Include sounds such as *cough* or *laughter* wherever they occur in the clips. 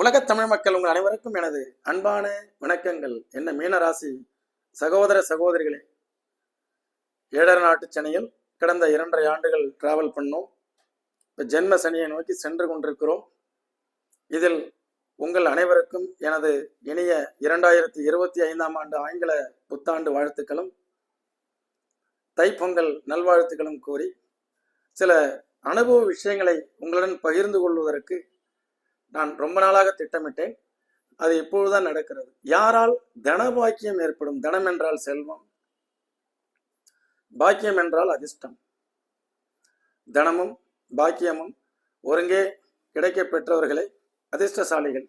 உலகத் தமிழ் மக்கள் உங்கள் அனைவருக்கும் எனது அன்பான வணக்கங்கள். என்ன மீனராசி சகோதர சகோதரிகளே ஏழரை நாட்டு சென்னையில் கடந்த இரண்டரை ஆண்டுகள் டிராவல் பண்ணோம். இப்போ ஜென்ம சனியை நோக்கி சென்று கொண்டிருக்கிறோம். இதில் உங்கள் அனைவருக்கும் எனது இனிய இரண்டாயிரத்தி இருபத்தி ஐந்தாம் ஆண்டு ஆங்கில புத்தாண்டு வாழ்த்துக்களும் தைப்பொங்கல் நல்வாழ்த்துக்களும் கூறி சில அனுபவ விஷயங்களை உங்களுடன் பகிர்ந்து கொள்வதற்கு நான் ரொம்ப நாளாக திட்டமிட்டேன். அது இப்பொழுதுதான் நடக்கிறது. யாரால் தன பாக்கியம் ஏற்படும்? தனம் என்றால் செல்வம். பாக்கியம் என்றால் அதிர்ஷ்டம். தனமும் பாக்கியமும் ஒருங்கே கிடைக்க பெற்றவர்களே அதிர்ஷ்டசாலிகள்.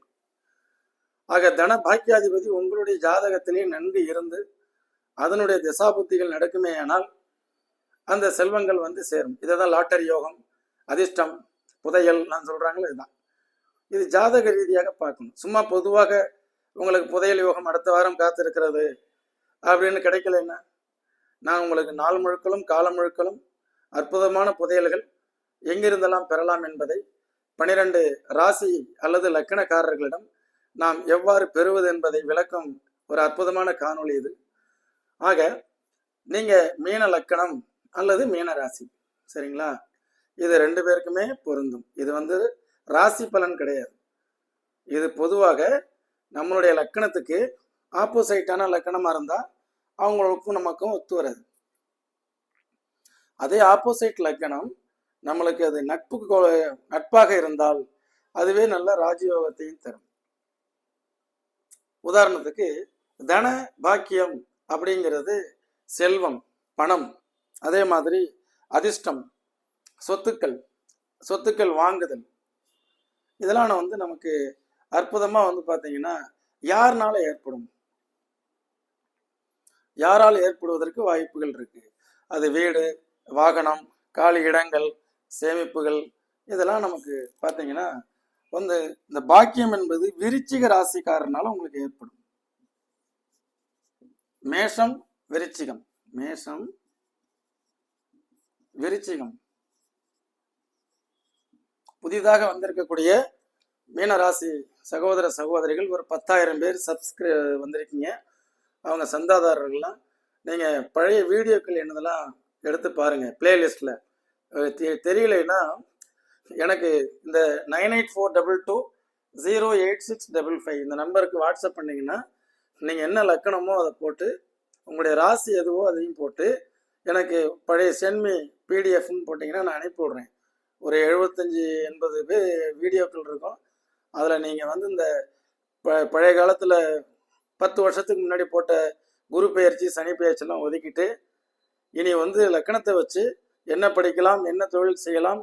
ஆக தன பாக்கியாதிபதி உங்களுடைய ஜாதகத்திலே நன்கு இருந்து அதனுடைய திசாபுத்திகள் நடக்குமே ஆனால் அந்த செல்வங்கள் வந்து சேரும். இதை தான் லாட்டரி யோகம் அதிர்ஷ்டம் புதையல் நான் சொல்கிறாங்களே இதுதான். இது ஜாதக ரீதியாக பார்க்கணும். சும்மா பொதுவாக உங்களுக்கு புதையல் யோகம் அடுத்த வாரம் காத்திருக்கிறது அப்படின்னு கிடைக்கலன்னா நான் உங்களுக்கு நாள் முழுக்களும் காலம் முழுக்களும் அற்புதமான புதையல்கள் எங்கிருந்தெல்லாம் பெறலாம் என்பதை பனிரெண்டு ராசி அல்லது லக்கணக்காரர்களிடம் நாம் எவ்வாறு பெறுவது என்பதை விளக்கும் ஒரு அற்புதமான காணொளி இது. ஆக நீங்க மீன லக்கணம் அல்லது மீன ராசி சரிங்களா? இது ரெண்டு பேருக்குமே பொருந்தும். இது வந்து ராசி பலன் கிடையாது. இது பொதுவாக நம்மளுடைய லக்கணத்துக்கு ஆப்போசைட்டான லக்கணமாக இருந்தால் அவங்களுக்கும் நமக்கும் ஒத்து வராது. அதே ஆப்போசைட் லக்கணம் நம்மளுக்கு அது நட்புக்கு நட்பாக இருந்தால் அதுவே நல்ல ராஜயோகத்தையும் தரும். உதாரணத்துக்கு தன பாக்கியம் அப்படிங்கிறது செல்வம் பணம் அதே மாதிரி அதிர்ஷ்டம் சொத்துக்கள் சொத்துக்கள் வாங்குதல் இதெல்லாம் வந்து நமக்கு அற்புதமா வந்து பார்த்தீங்கன்னா யாருனால ஏற்படும்? யாரால் ஏற்படுவதற்கு வாய்ப்புகள் இருக்கு? அது வீடு வாகனம் காலி இடங்கள் சேமிப்புகள் இதெல்லாம் நமக்கு பார்த்தீங்கன்னா வந்து இந்த பாக்கியம் என்பது விருச்சிக ராசிக்காரனால உங்களுக்கு ஏற்படும். மேஷம் விருச்சிகம். மேஷம் விருச்சிகம். புதிதாக வந்திருக்கக்கூடிய மீனராசி சகோதர சகோதரிகள் ஒரு பத்தாயிரம் பேர் சப்ஸ்கிரை வந்திருக்கீங்க. அவங்க சந்தாதாரர்கள்லாம் நீங்கள் பழைய வீடியோக்கள் என்னதெல்லாம் எடுத்து பாருங்கள் பிளேலிஸ்ட்டில் தெரியலைன்னா எனக்கு இந்த nine eight four double two zero eight six double five இந்த நம்பருக்கு வாட்ஸ்அப் பண்ணிங்கன்னா நீங்கள் என்ன லக்கணமோ அதை போட்டு உங்களுடைய ராசி எதுவோ அதையும் போட்டு எனக்கு பழைய சென்மி பிடிஎஃப்னு போட்டிங்கன்னா நான் அனுப்பி விட்றேன். ஒரு எழுபத்தஞ்சி எண்பது பேர் வீடியோக்கள் இருக்கும். அதில் நீங்கள் வந்து இந்த ப பழைய காலத்தில் பத்து வருஷத்துக்கு முன்னாடி போட்ட குரு பெயர்ச்சி சனி பெயர்ச்சிலாம் ஒதுக்கிட்டு இனி வந்து லக்கணத்தை வச்சு என்ன படிக்கலாம் என்ன தொழில் செய்யலாம்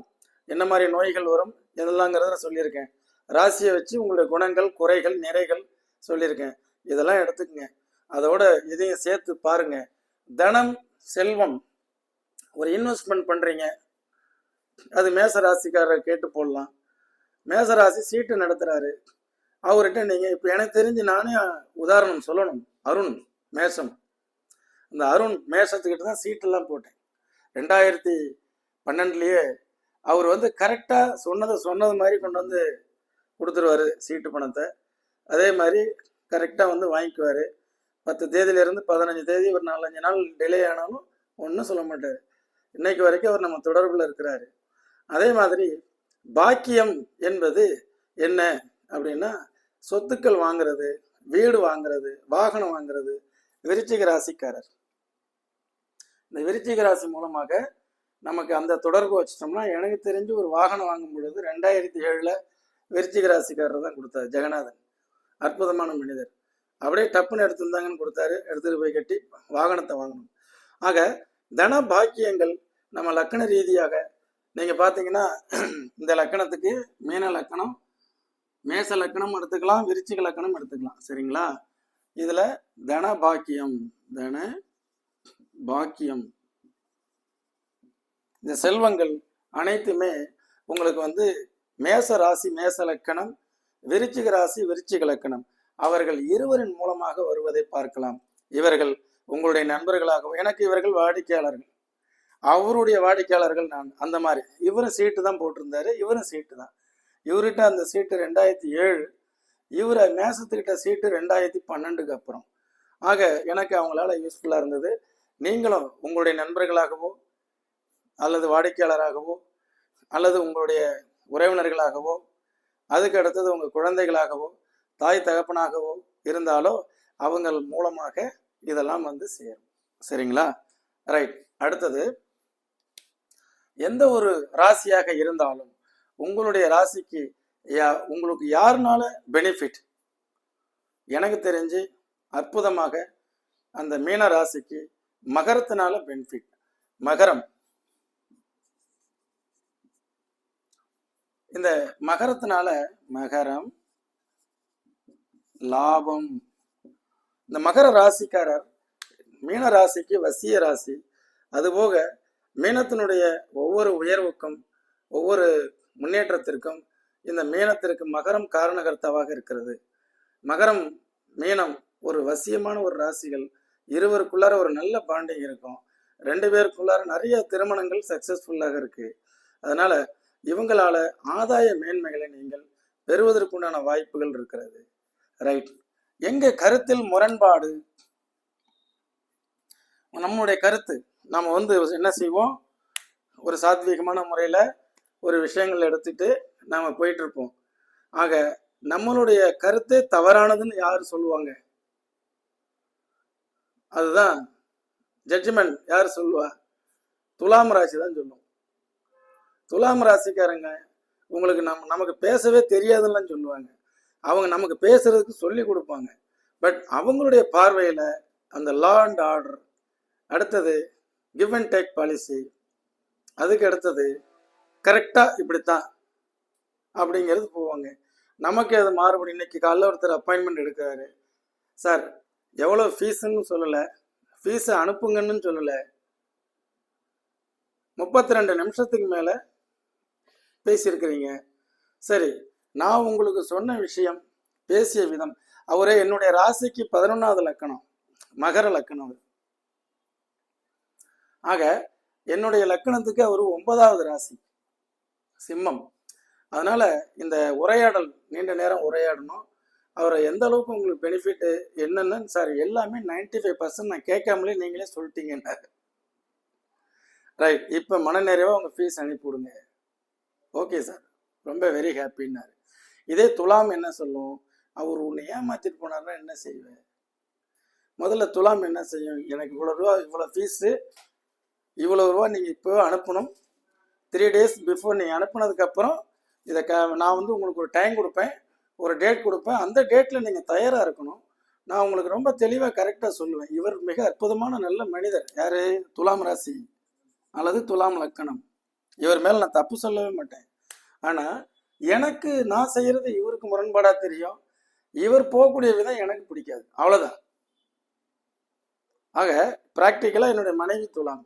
என்ன மாதிரி நோய்கள் வரும் இதெல்லாங்கிறத நான் சொல்லியிருக்கேன். ராசியை வச்சு உங்களுடைய குணங்கள் குறைகள் நிறைகள் சொல்லியிருக்கேன். இதெல்லாம் எடுத்துக்கங்க. அதோட இதையும் சேர்த்து பாருங்க. தனம் செல்வம். ஒரு இன்வெஸ்ட்மெண்ட் பண்ணுறீங்க அது மேச ராசிக்காரரை கேட்டு போடலாம். மேச ராசி சீட்டு நடத்துறாரு. அவர்கிட்ட நீங்க இப்ப எனக்கு தெரிஞ்சு நானே உதாரணம் சொல்லணும். அருண் மேசம். இந்த அருண் மேசத்துக்கிட்ட தான் சீட்டெல்லாம் போட்டேன். ரெண்டாயிரத்தி பன்னெண்டுலயே அவர் வந்து கரெக்டா சொன்னதை சொன்னது மாதிரி கொண்டு வந்து கொடுத்துருவாரு சீட்டு பணத்தை. அதே மாதிரி கரெக்டா வந்து வாங்கிக்குவாரு. பத்து தேதியில இருந்து பதினஞ்சு தேதி ஒரு நாலஞ்சு நாள் டிலே ஆனாலும் ஒன்றும் சொல்ல மாட்டார். இன்னைக்கு வரைக்கும் அவர் நம்ம தொடர்பில் இருக்கிறாரு. அதே மாதிரி பாக்கியம் என்பது என்ன அப்படின்னா சொத்துக்கள் வாங்குறது வீடு வாங்குறது வாகனம் வாங்குறது விருச்சிக ராசிக்காரர். இந்த விருச்சிக ராசி மூலமாக நமக்கு அந்த தொடர்பு வச்சிட்டோம்னா எனக்கு தெரிஞ்சு ஒரு வாகனம் வாங்கும் பொழுது ரெண்டாயிரத்தி ஏழுல விருச்சிக ராசிக்காரர் தான் கொடுத்தாரு ஜெகநாதன். அற்புதமான மனிதர். அப்படியே டப்புன்னு எடுத்திருந்தாங்கன்னு கொடுத்தாரு எடுத்துகிட்டு போய் கட்டி வாகனத்தை வாங்கணும். ஆக தன பாக்கியங்கள் நம்ம லக்கண ரீதியாக நீங்க பாத்தீங்கன்னா இந்த லக்கணத்துக்கு மீன லக்கணம் மேச லக்கணம் எடுத்துக்கலாம் விருச்சிக லக்கணம் எடுத்துக்கலாம். சரிங்களா? இதுல தன பாக்கியம் தன பாக்கியம். இந்த செல்வங்கள் அனைத்துமே உங்களுக்கு வந்து மேச ராசி மேச லக்கணம் விருச்சிக ராசி விருச்சிக லக்கணம். அவர்கள் இருவரின் மூலமாக வருவதை பார்க்கலாம். இவர்கள் உங்களுடைய நண்பர்களாகவும் எனக்கு இவர்கள் வாடிக்கையாளர்கள். அவருடைய வாடிக்கையாளர்கள் நான் அந்த மாதிரி. இவரும் சீட்டு தான் போட்டிருந்தாரு இவரும் சீட்டு தான். இவர்கிட்ட அந்த சீட்டு ரெண்டாயிரத்தி ஏழு இவரை மேசத்துக்கிட்ட சீட்டு ரெண்டாயிரத்தி பன்னெண்டுக்கு அப்புறம். ஆக எனக்கு அவங்களால யூஸ்ஃபுல்லாக இருந்தது. நீங்களும் உங்களுடைய நண்பர்களாகவோ அல்லது வாடிக்கையாளராகவோ அல்லது உங்களுடைய உறவினர்களாகவோ அதுக்கு அடுத்தது உங்கள் குழந்தைகளாகவோ தாய் தகப்பனாகவோ இருந்தாலோ அவங்கள் மூலமாக இதெல்லாம் வந்து சேரும். சரிங்களா? ரைட் அடுத்தது எந்த ஒரு ராசியாக இருந்தாலும் உங்களுடைய ராசிக்கு யா- உங்களுக்கு யாருனால பெனிஃபிட் எனக்கு தெரிஞ்சு அற்புதமாக அந்த மீன ராசிக்கு மகரத்தினால பெனிஃபிட் மகரம். இந்த மகரத்தினால மகரம் லாபம். இந்த மகர ராசிக்காரர் மீன ராசிக்கு வசிய ராசி. அதுபோக மீனத்தினுடைய ஒவ்வொரு உயர்வுக்கும் ஒவ்வொரு முன்னேற்றத்திற்கும் இந்த மீனத்திற்கு மகரம் காரணகர்த்தாவாக இருக்கிறது. மகரம் மீனம் ஒரு வசியமான ஒரு ராசிகள். இருவருக்குள்ளார ஒரு நல்ல பாண்டிங் இருக்கும். ரெண்டு பேருக்குள்ளார நிறைய திருமணங்கள் சக்சஸ்ஃபுல்லாக இருக்கு. அதனால இவங்களால ஆதாய மேன்மைகளை நீங்கள் பெறுவதற்குண்டான வாய்ப்புகள் இருக்கிறது. ரைட் எங்க கருத்தில் முரண்பாடு? நம்முடைய கருத்து. நம்ம வந்து என்ன செய்வோம்? ஒரு சாத்வீகமான முறையில் ஒரு விஷயங்கள் எடுத்துட்டு நாம் போயிட்டுருப்போம். ஆக நம்மளுடைய கருத்தே தவறானதுன்னு யார் சொல்லுவாங்க? அதுதான் ஜட்ஜ்மெண்ட் யார் சொல்லுவா? துலாம் ராசி தான் சொல்லும். துலாம் ராசிக்காரங்க உங்களுக்கு நம் நமக்கு பேசவே தெரியாதுன்னு சொல்லுவாங்க. அவங்க நமக்கு பேசுறதுக்கு சொல்லி கொடுப்பாங்க. பட் அவங்களுடைய பார்வையில் அந்த லா அண்ட் ஆர்டர் அடுத்தது கிவ் அண்ட் டேக் பாலிசி அதுக்கு அடுத்தது கரெக்டாக இப்படித்தான் அப்படிங்கிறது போவாங்க. நமக்கு அது மாறுபடி இன்னைக்கு காலைல ஒருத்தர் அப்பாயின்மெண்ட் எடுக்கிறாரு. சார் எவ்வளோ ஃபீஸுன்னு சொல்லலை. ஃபீஸை அனுப்புங்கன்னு சொல்லலை. முப்பத்தி ரெண்டு நிமிஷத்துக்கு மேலே பேசியிருக்கிறீங்க. சரி நான் உங்களுக்கு சொன்ன விஷயம் பேசிய விதம். அவரே என்னுடைய ராசிக்கு பதினொன்றாவது லக்கணம் மகர லக்கணம் அவர். ஆக என்னுடைய லக்கணத்துக்கு அவர் ஒன்பதாவது ராசி. சிம்மம். அதனால இந்த உரையாடல் நீண்ட நேரம் உரையாடணும். அவரை எந்த அளவுக்கு உங்களுக்கு பெனிஃபிட்டு என்னென்னு சார் எல்லாமே 95% ஃபைவ் பர்சன்ட் நான் கேட்காமலே நீங்களே சொல்லிட்டீங்கன்னாரு ரைட் இப்போ மனநிறைவாக உங்கள் ஃபீஸ் அனுப்பிவிடுங்க. ஓகே சார் ரொம்ப வெரி ஹாப்பின்னாரு இதே துலாம் என்ன சொல்லும்? அவர் உன்னை ஏமாத்திட்டு போனார்னா என்ன செய்வேன்? முதல்ல துலாம் என்ன செய்யும்? எனக்கு இவ்வளோ ரூபா இவ்வளோ ஃபீஸு இவ்வளோ ரூபா நீங்கள் இப்போ அனுப்பணும். த்ரீ டேஸ் பிஃபோர் நீங்கள் அனுப்புனதுக்கப்புறம் இதை க நான் வந்து உங்களுக்கு ஒரு டைம் கொடுப்பேன். ஒரு டேட் கொடுப்பேன். அந்த டேட்டில் நீங்கள் தயாராக இருக்கணும். நான் உங்களுக்கு ரொம்ப தெளிவாக கரெக்டாக சொல்லுவேன். இவர் மிக அற்புதமான நல்ல மனிதர். யார்? துலாம் ராசி அல்லது துலாம் லக்கணம். இவர் மேலே நான் தப்பு சொல்லவே மாட்டேன். ஆனால் எனக்கு நான் செய்கிறது இவருக்கு முரண்பாடாக தெரியும். இவர் போகக்கூடிய விதம் எனக்கு பிடிக்காது. அவ்வளோதான் ஆக ப்ராக்டிக்கலாக என்னுடைய மனைவி துலாம்.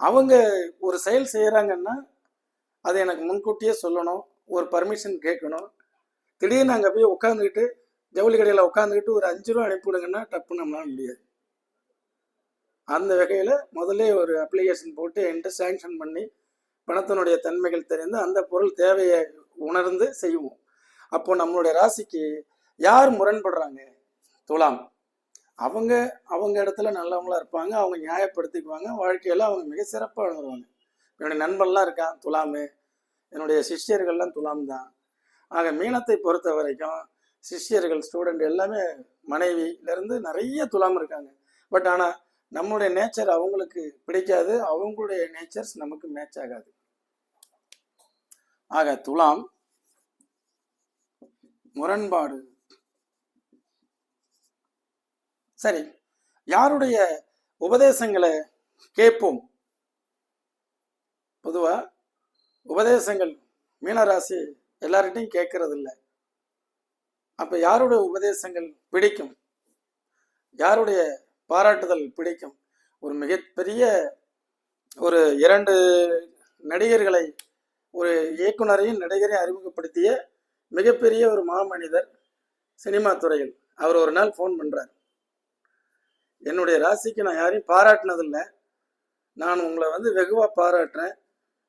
அவங்க ஒரு செயல் செய்கிறாங்கன்னா அது எனக்கு முன்கூட்டியே சொல்லணும் ஒரு பர்மிஷன் கேட்கணும். திடீர்னு அங்கே போய் உட்காந்துக்கிட்டு ஜவுளி கடையில் உட்காந்துக்கிட்டு ஒரு அஞ்சு ரூபா அனுப்பிவிடுங்கன்னா டப்பு நம்மளால முடியாது. அந்த வகையில் முதல்ல ஒரு அப்ளிகேஷன் போட்டு என்கிட்ட சேங்ஷன் பண்ணி பணத்தினுடைய தன்மைகள் தெரிந்து அந்த பொருள் தேவையை உணர்ந்து செய்வோம். அப்போ நம்மளுடைய ராசிக்கு யார் முரண்படுறாங்க? துலாம். அவங்க அவங்க இடத்துல நல்லவங்களா இருப்பாங்க அவங்க நியாயப்படுத்திக்குவாங்க வாழ்க்கையில அவங்க மிக சிறப்பாக வளருவாங்க. என்னுடைய நண்பன்லாம் இருக்கான் துலாமு. என்னுடைய சிஷ்யர்கள்லாம் துலாம் தான். ஆக மீனத்தை பொறுத்த வரைக்கும் சிஷ்யர்கள் ஸ்டூடெண்ட் எல்லாமே மனைவியிலேருந்து நிறைய துலாம் இருக்காங்க. பட் ஆனால் நம்மளுடைய நேச்சர் அவங்களுக்கு பிடிக்காது அவங்களுடைய நேச்சர்ஸ் நமக்கு மேட்ச் ஆகாது. ஆக துலாம் முரண்பாடு. சரி யாருடைய உபதேசங்களை கேட்போம்? பொதுவா உபதேசங்கள் மீனராசி எல்லார்கிட்டையும் கேட்கறது இல்லை அப்ப யாருடைய உபதேசங்கள் பிடிக்கும்? யாருடைய பாராட்டுதல் பிடிக்கும்? ஒரு மிகப்பெரிய ஒரு இரண்டு நடிகர்களை ஒரு இயக்குனரையும் நடிகரையும் அறிமுகப்படுத்திய மிகப்பெரிய ஒரு மாமனிதர் சினிமா துறையில். அவர் ஒரு நாள் ஃபோன் பண்றார். என்னுடைய ராசிக்கு நான் யாரையும் பாராட்டினதில்லை. நான் உங்களை வந்து வெகுவாக பாராட்டுறேன்.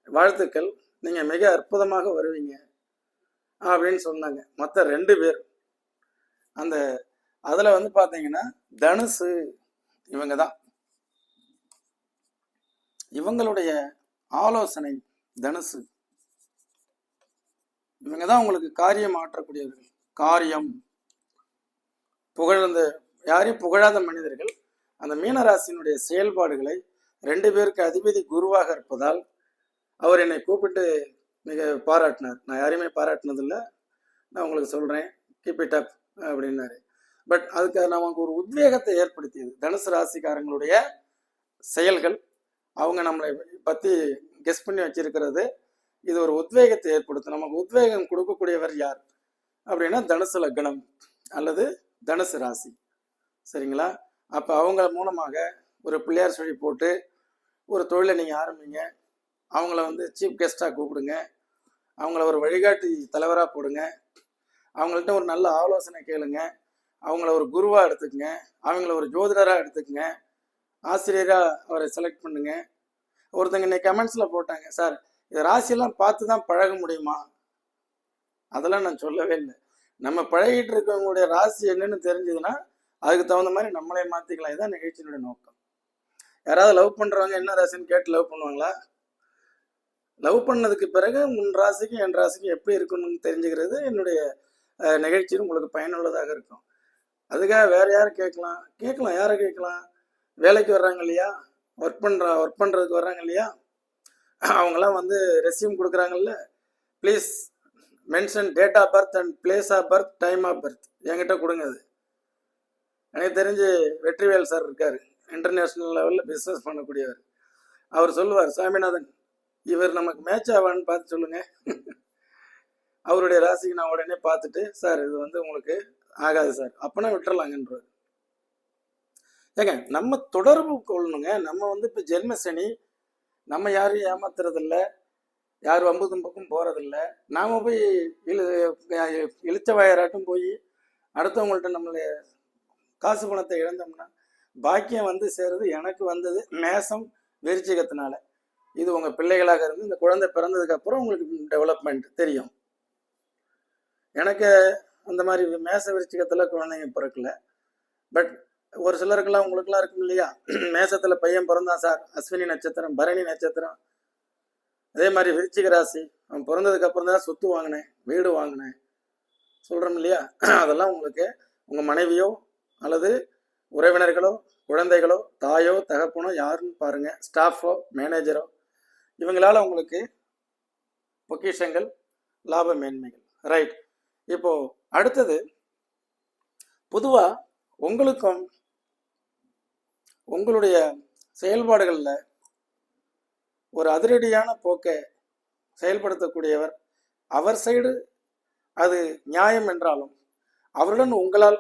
வாழ்த்துக்கள். நீங்கள் மிக அற்புதமாக வருவீங்க. அப்படின்னு சொன்னாங்க. மற்ற ரெண்டு பேர். அந்த அதில் வந்து பார்த்தீங்கன்னா தனுசு இவங்க தான். இவங்களுடைய ஆலோசனை தனுசு. இவங்க தான் உங்களுக்கு காரியம் ஆற்றக்கூடியவர்கள். காரியம். புகழ்ந்த யாரையும் புகழாத மனிதர்கள். அந்த மீனராசியினுடைய செயல்பாடுகளை ரெண்டு பேருக்கு அதிபதி குருவாக இருப்பதால் அவர் என்னை கூப்பிட்டு மிக பாராட்டினார். நான் யாரையுமே பாராட்டினதில்லை. நான் உங்களுக்கு சொல்கிறேன் கீப் இட் அப் அப்படின்னாரு. பட் அதுக்கு நமக்கு ஒரு உத்வேகத்தை ஏற்படுத்தியது. தனுசு ராசிக்காரங்களுடைய செயல்கள் அவங்க நம்மளை பற்றி கெஸ் பண்ணி வச்சிருக்கிறது. இது ஒரு உத்வேகத்தை ஏற்படுத்தும். நமக்கு உத்வேகம் கொடுக்கக்கூடியவர் யார்? அப்படின்னா தனுசு லக்னம் அல்லது தனுசு ராசி. சரிங்களா? அப்போ அவங்கள மூலமாக ஒரு பிள்ளையார் சொல்லி போட்டு ஒரு தொழிலை நீங்கள் ஆரம்பிங்க. அவங்கள வந்து சீஃப் கெஸ்ட்டாக கூப்பிடுங்க. அவங்கள ஒரு வழிகாட்டி தலைவராக போடுங்க. அவங்கள்ட்ட ஒரு நல்ல ஆலோசனை கேளுங்க. அவங்கள ஒரு குருவாக எடுத்துக்கங்க. அவங்கள ஒரு ஜோதிடராக எடுத்துக்கங்க. ஆசிரியராக அவரை செலக்ட் பண்ணுங்க. ஒருத்தங்க இன்னைக்கு கமெண்ட்ஸில் போட்டாங்க சார் இது ராசியெல்லாம் பார்த்து தான் பழக முடியுமா? அதெல்லாம் நான் சொல்லவே இல்லை. நம்ம பழகிட்டு இருக்கவங்களுடைய ராசி என்னன்னு தெரிஞ்சதுன்னா அதுக்கு தகுந்த மாதிரி நம்மளே மாற்றிக்கலாம் இதுதான் நிகழ்ச்சியினுடைய நோக்கம். யாராவது லவ் பண்ணுறவங்க என்ன ராசின்னு கேட்டு லவ் பண்ணுவாங்களா? லவ் பண்ணதுக்கு பிறகு உன் ராசிக்கும் என் ராசிக்கும் எப்படி இருக்கணும்னு தெரிஞ்சுக்கிறது என்னுடைய நிகழ்ச்சியும் உங்களுக்கு பயனுள்ளதாக இருக்கும். அதுக்காக வேறு யாரும் கேட்கலாம்? கேட்கலாம். யாரை கேட்கலாம்? வேலைக்கு வர்றாங்க இல்லையா? ஒர்க் பண்ணுற ஒர்க் பண்ணுறதுக்கு வர்றாங்க இல்லையா? அவங்களாம் வந்து resume கொடுக்குறாங்கல்ல? Please mention date of birth and place of birth time of birth என்கிட்ட கொடுங்க அது. எனக்கு தெரிஞ்சு வெற்றிவேல் சார் இருக்கார். இன்டர்நேஷ்னல் லெவலில் பிஸ்னஸ் பண்ணக்கூடியவர். அவர் சொல்லுவார் சாமிநாதன் இவர் நமக்கு மேட்ச் ஆவான்னு பார்த்து சொல்லுங்க. அவருடைய ராசிக்கு நான் உடனே பார்த்துட்டு சார் இது வந்து உங்களுக்கு ஆகாது சார் அப்போனா விட்டுறலாங்கன்றார் ஏங்க நம்ம தொடர்பு கொள்ளணுங்க. நம்ம வந்து இப்போ ஜென்மசனி நம்ம யாரையும் ஏமாத்துறதில்ல. யார் வம்பு தும்புக்கும் போகிறதில்ல நாம் போய் இழு இழுச்ச வாயராட்டும் போய் அடுத்தவங்கள்ட்ட நம்மளை காசு பணத்தை இழந்தோம்னா பாக்கியம் வந்து சேருது எனக்கு வந்தது மேசம் விருச்சிகத்தினால. இது உங்கள் பிள்ளைகளாக இருந்து இந்த குழந்தை பிறந்ததுக்கு அப்புறம் உங்களுக்கு டெவலப்மெண்ட் தெரியும். எனக்கு அந்த மாதிரி மேச விருச்சிகத்தில் குழந்தைங்க பிறக்கல. பட் ஒரு சிலருக்கெல்லாம் உங்களுக்கெல்லாம் இருக்கும் இல்லையா? மேசத்தில் பையன் பிறந்தான் சார். அஸ்வினி நட்சத்திரம் பரணி நட்சத்திரம். அதே மாதிரி விருச்சிக ராசி. அவன் பிறந்ததுக்கு அப்புறம் தான் சொத்து வாங்கினேன் வீடு வாங்கினேன். சொல்கிறோம் இல்லையா? அதெல்லாம் உங்களுக்கு உங்கள் மனைவியோ அல்லது உறவினர்களோ குழந்தைகளோ தாயோ தகப்பனோ யாருன்னு பாருங்க. ஸ்டாஃபோ மேனேஜரோ இவங்களால உங்களுக்கு பொக்கிஷங்கள் லாப மேன்மைகள். ரைட் இப்போ அடுத்தது பொதுவா உங்களுக்கும் உங்களுடைய செயல்பாடுகளில் ஒரு அதிரடியான போக்கை செயல்படுத்தக்கூடியவர் அவர் சைடு அது நியாயம் என்றாலும் அவருடன் உங்களால்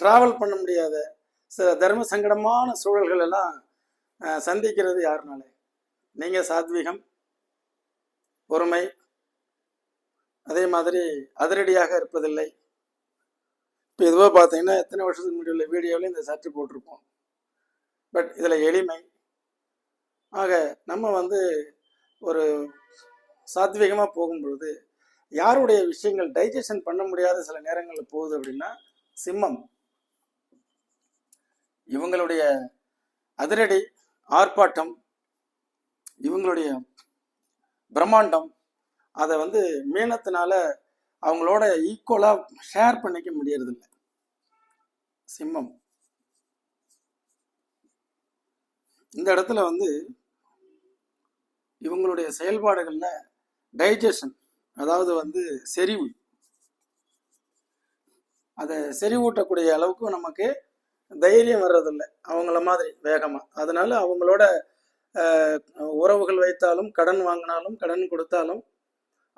டிராவல் பண்ண முடியாத சில தர்ம சங்கடமான சூழல்கள் எல்லாம் சந்திக்கிறது யாருனால? நீங்கள் சாத்வீகம் பொறுமை அதே மாதிரி அதிரடியாக இருப்பதில்லை. இப்போ இதுவாக பார்த்தீங்கன்னா எத்தனை வருஷத்துக்கு முன்னாடி உள்ள வீடியோவில் இந்த சர்ச்சு போட்டிருப்போம். பட் இதில் எளிமை. ஆக நம்ம வந்து ஒரு சாத்வீகமாக போகும்பொழுது யாருடைய விஷயங்கள் டைஜஷன் பண்ண முடியாத சில நேரங்களில் போகுது அப்படின்னா சிம்மம். இவங்களுடைய அதிரடி ஆர்ப்பாட்டம் இவங்களுடைய பிரம்மாண்டம் அதை வந்து மீனத்தினால அவங்களோட ஈக்குவலாக ஷேர் பண்ணிக்க முடியறதில்லை. சிம்மம். இந்த இடத்துல வந்து இவங்களுடைய செயல்பாடுகளில் டைஜஷன் அதாவது வந்து செறிவு. அதை செறிவூட்டக்கூடிய அளவுக்கு நமக்கு தைரியம் வர்றதில்லை. அவங்கள மாதிரி வேகமாக அதனால அவங்களோட உறவுகள் வைத்தாலும் கடன் வாங்கினாலும் கடன் கொடுத்தாலும்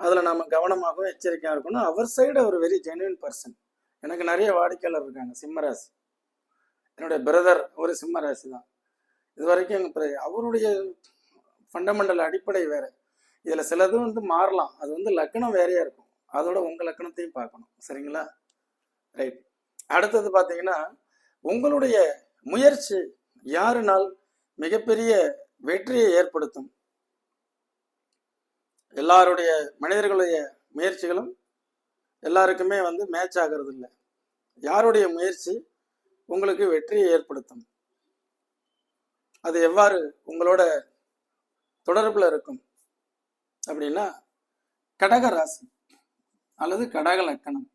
அதில் நாம் கவனமாகவும் எச்சரிக்கையாக இருக்கணும். அவர் சைடு அவர் வெரி ஜென்யூன் பர்சன் எனக்கு நிறைய வாடிக்கையாளர் இருக்காங்க சிம்மராசி. என்னுடைய பிரதர் ஒரு சிம்மராசி தான். இது வரைக்கும் எங்கள் அவருடைய ஃபண்டமெண்டல் அடிப்படை வேறு. இதில் சிலது வந்து மாறலாம். அது வந்து லக்கணம் வேறையாக இருக்கும். அதோட உங்கள் லக்கணத்தையும் பார்க்கணும். சரிங்களா? ரைட் அடுத்தது பார்த்தீங்கன்னா உங்களுடைய முயற்சி யாருனால் மிகப்பெரிய வெற்றியை ஏற்படுத்தும்? எல்லாருடைய மனிதர்களுடைய முயற்சிகளும் எல்லாருக்குமே வந்து மேட்ச் ஆகிறது இல்லை யாருடைய முயற்சி உங்களுக்கு வெற்றியை ஏற்படுத்தும்? அது எவ்வாறு உங்களோட தொடர்பில் இருக்கும்? அப்படின்னா கடக ராசி அல்லது கடக லக்கணம்.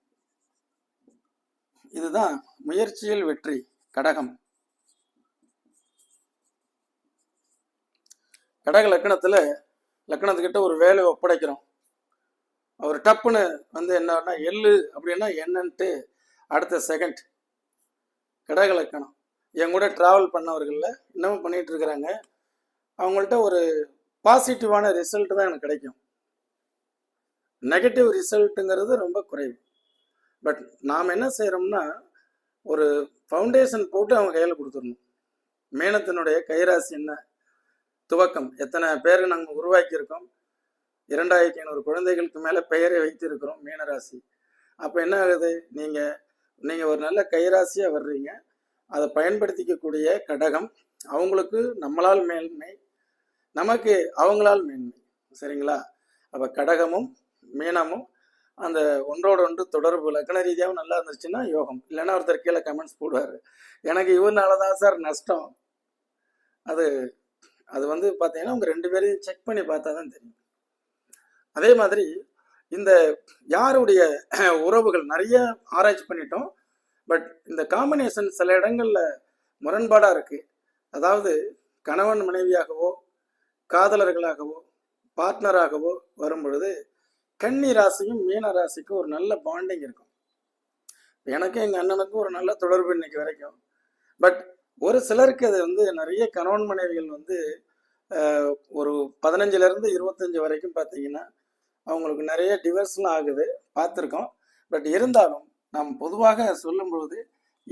இதுதான் முயற்சியில் வெற்றி கடகம். கடக லக்கணத்துல லக்கணத்துக்கிட்ட ஒரு வேலையை ஒப்படைக்கிறோம். அவர் டப்புன்னு வந்து என்னன்னா எள்ளு அப்படின்னா என்னன்ட்டு அடுத்த செகண்ட் கடக லக்கணம். என் கூட டிராவல் பண்ணவர்களில் இன்னமும் பண்ணிட்டு இருக்கிறாங்க. அவங்கள்ட்ட ஒரு பாசிட்டிவான ரிசல்ட் தான் எனக்கு கிடைக்கும். நெகட்டிவ் ரிசல்ட்டுங்கிறது ரொம்ப குறைவு. பட் நாம் என்ன செய்கிறோம்னா ஒரு ஃபவுண்டேஷன் போட்டு அவங்க கையில் கொடுத்துடணும். மேனத்தினுடைய கைராசி என்ன? துவக்கம். எத்தனை பேர் நாங்கள் உருவாக்கியிருக்கோம்? இரண்டாயிரத்தி ஐநூறு குழந்தைகளுக்கு மேலே பெயரை வைத்திருக்கிறோம் மீனராசி. அப்போ என்ன ஆகுது? நீங்கள் நீங்கள் ஒரு நல்ல கைராசியாக வர்றீங்க. அதை பயன்படுத்திக்கக்கூடிய கடகம் அவங்களுக்கு நம்மளால் மேன்மை நமக்கு அவங்களால் மேன்மை. சரிங்களா? அப்போ கடகமும் மீனமும் அந்த ஒன்றோட ஒன்று தொடர்பு லக்கண ரீதியாகவும் நல்லா இருந்துச்சுன்னா யோகம். இல்லைன்னா ஒருத்தர் கீழே கமெண்ட்ஸ் போடுவார். எனக்கு இவனால தான் சார் நஷ்டம். அது அது வந்து பார்த்தீங்கன்னா உங்கள் ரெண்டு பேரையும் செக் பண்ணி பார்த்தா தான் தெரியும். அதே மாதிரி இந்த யாருடைய *clears throat* உறவுகள் நிறைய ஆராய்ச்சி பண்ணிட்டோம். பட் இந்த காம்பினேஷன் சில இடங்களில் முரண்பாடாக இருக்குது அதாவது கணவன் மனைவியாகவோ காதலர்களாகவோ பார்ட்னராகவோ வரும் பொழுது கன்னி ராசியும் மீன ராசிக்கும் ஒரு நல்ல பாண்டிங் இருக்கும். எனக்கும் எங்கள் அண்ணனுக்கும் ஒரு நல்ல தொடர்பு இன்னைக்கு வரைக்கும். பட் ஒரு சிலருக்கு அது வந்து நிறைய கணவன் மனைவிகள் வந்து ஒரு பதினஞ்சுலேருந்து இருபத்தஞ்சி வரைக்கும் பார்த்தீங்கன்னா அவங்களுக்கு நிறைய டிவர்ஸ்லாம் ஆகுது. பார்த்துருக்கோம் பட் இருந்தாலும் நாம் பொதுவாக சொல்லும்பொழுது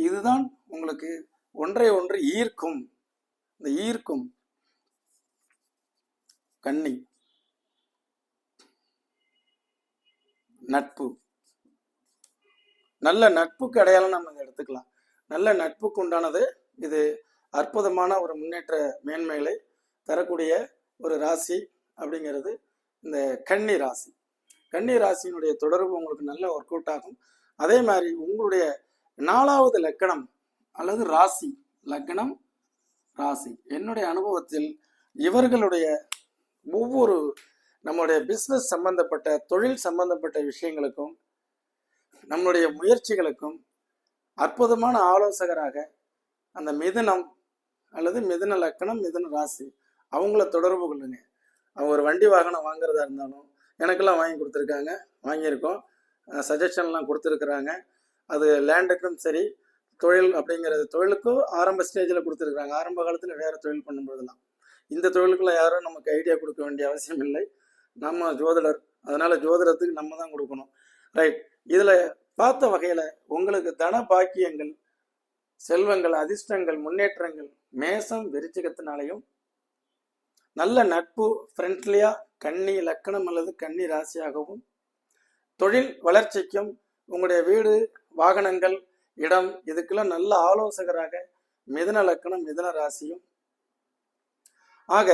இதுதான் உங்களுக்கு ஒன்றை ஒன்று ஈர்க்கும். இந்த ஈர்க்கும் கன்னி. நட்பு. நல்ல நட்புக்கு அடையாளம் நம்ம இதை எடுத்துக்கலாம். நல்ல நட்புக்கு உண்டானது இது அற்புதமான ஒரு முன்னேற்ற மேன்மைகளை தரக்கூடிய ஒரு ராசி அப்படிங்கிறது இந்த கன்னி ராசி. கன்னி ராசியினுடைய தொடர்பு உங்களுக்கு நல்ல ஒர்க் அவுட் ஆகும். அதே மாதிரி உங்களுடைய நாலாவது லக்கணம் அல்லது ராசி லக்கணம் ராசி. என்னுடைய அனுபவத்தில் இவர்களுடைய ஒவ்வொரு நம்முடைய பிஸ்னஸ் சம்பந்தப்பட்ட தொழில் சம்பந்தப்பட்ட விஷயங்களுக்கும் நம்முடைய முயற்சிகளுக்கும் அற்புதமான ஆலோசகராக அந்த மிதுனம் அல்லது மிதுன லக்கணம் மிதுன ராசி அவங்கள தொடர்பு கொள்ளுங்க. அவங்க ஒரு வண்டி வாகனம் வாங்குறதா இருந்தாலும் எனக்கெல்லாம் வாங்கி கொடுத்துருக்காங்க. வாங்கியிருக்கோம். சஜஷன்லாம் கொடுத்துருக்குறாங்க. அது லேண்டுக்கும் சரி தொழில் அப்படிங்கிறது தொழிலுக்கும் ஆரம்ப ஸ்டேஜில் கொடுத்துருக்குறாங்க. ஆரம்ப காலத்தில் வேறு தொழில் பண்ணும்போதெல்லாம். இந்த தொழிலுக்குள்ள யாரும் நமக்கு ஐடியா கொடுக்க வேண்டிய அவசியம் இல்லை. நம்ம ஜோதிடர். அதனால ஜோதிடத்துக்கு நம்ம தான் கொடுக்கணும். ரைட் இதில் பார்த்த வகையில் உங்களுக்கு தன பாக்கியங்கள் செல்வங்கள் அதிர்ஷ்டங்கள் முன்னேற்றங்கள் மேசம் விருச்சிகத்தினாலையும் நல்ல நட்பு ஃப்ரெண்ட்லியா கன்னி லக்கணம் அல்லது கன்னி ராசியாகவும் தொழில் வளர்ச்சிக்கும் உங்களுடைய வீடு வாகனங்கள் இடம் இதுக்கெல்லாம் நல்ல ஆலோசகராக மிதன லக்கணம் மிதன ராசியும். ஆக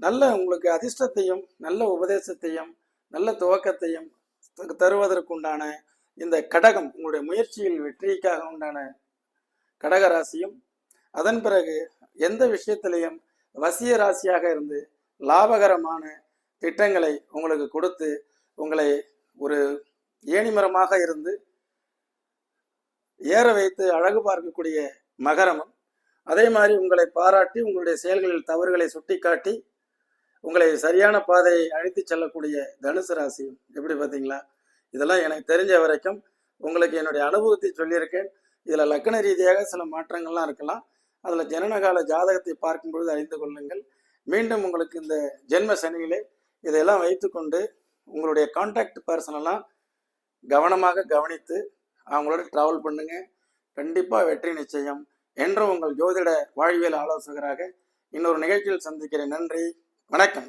நல்ல உங்களுக்கு அதிர்ஷ்டத்தையும் நல்ல உபதேசத்தையும் நல்ல துவக்கத்தையும் தருவதற்குண்டான இந்த கடகம் உங்களுடைய முயற்சியில் வெற்றிக்காக உண்டான கடக ராசியும் அதன் பிறகு எந்த விஷயத்திலையும் வசிய ராசியாக இருந்து லாபகரமான திட்டங்களை உங்களுக்கு கொடுத்து உங்களை ஒரு ஏணிமரமாக இருந்து ஏற வைத்து அழகு பார்க்கக்கூடிய மகரமும் அதே மாதிரி உங்களை பாராட்டி உங்களுடைய செயல்களில் தவறுகளை சுட்டிக்காட்டி உங்களை சரியான பாதையை அழைத்து செல்லக்கூடிய தனுசு ராசி எப்படி பார்த்தீங்களா? இதெல்லாம் எனக்கு தெரிஞ்ச வரைக்கும் உங்களுக்கு என்னுடைய அனுபவத்தை சொல்லியிருக்கேன். இதில் லக்கண ரீதியாக சில மாற்றங்கள்லாம் இருக்கலாம். அதில் ஜனனகால ஜாதகத்தை பார்க்கும்பொழுது அறிந்து கொள்ளுங்கள். மீண்டும் உங்களுக்கு இந்த ஜென்ம சனியிலே இதையெல்லாம் வைத்துக்கொண்டு உங்களுடைய கான்டாக்ட் பர்சனெல்லாம் கவனமாக கவனித்து அவங்களோட ட்ராவல் பண்ணுங்க. கண்டிப்பாக வெற்றி நிச்சயம். என்றும் உங்கள் ஜோதிட வாழ்வியல் ஆலோசகராக இன்னொரு நிகழ்ச்சியில் சந்திக்கிறேன். நன்றி. வணக்கம்.